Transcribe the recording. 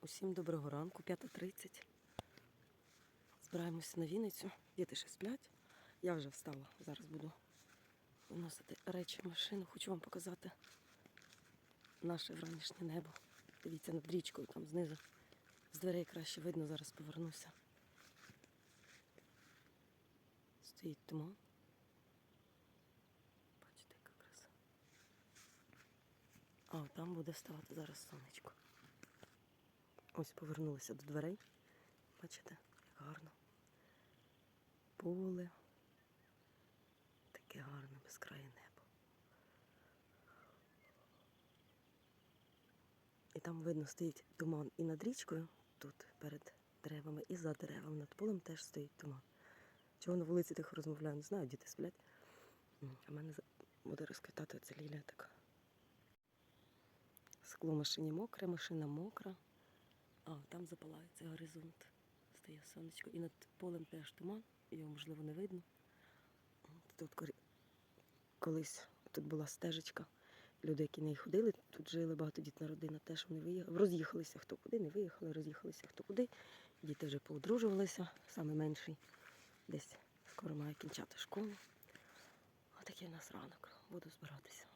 Усім доброго ранку, 5.30. Збираємося на Вінницю. Діти ще сплять. Я вже встала. Зараз буду виносити речі в машину. Хочу вам показати наше вранішнє небо. Дивіться над річкою там знизу. З дверей краще видно, зараз повернуся. Стоїть туман. Бачите, яка краса. А там буде вставати зараз сонечко. Ось повернулися до дверей. Бачите, як гарно. Поле. Таке гарне безкрає небо. І там видно стоїть туман і над річкою, тут перед деревами, і за деревами. Над полем теж стоїть туман. Чого на вулиці тихо розмовляю, не знаю, діти сплять. А мене буде розквітати ця лілія така. Скло машині мокре, машина мокра. А, там запалається горизонт. Стає сонечко. І над полем теж туман, його можливо не видно. Тут колись тут була стежечка. Люди, які не ходили, тут жили багатодітна родина, теж вони виїхали. Роз'їхалися хто куди, не виїхали, роз'їхалися хто куди. Діти вже поодружувалися, саме менший десь скоро має кінчати школу. Отакий у нас ранок. Буду збиратися.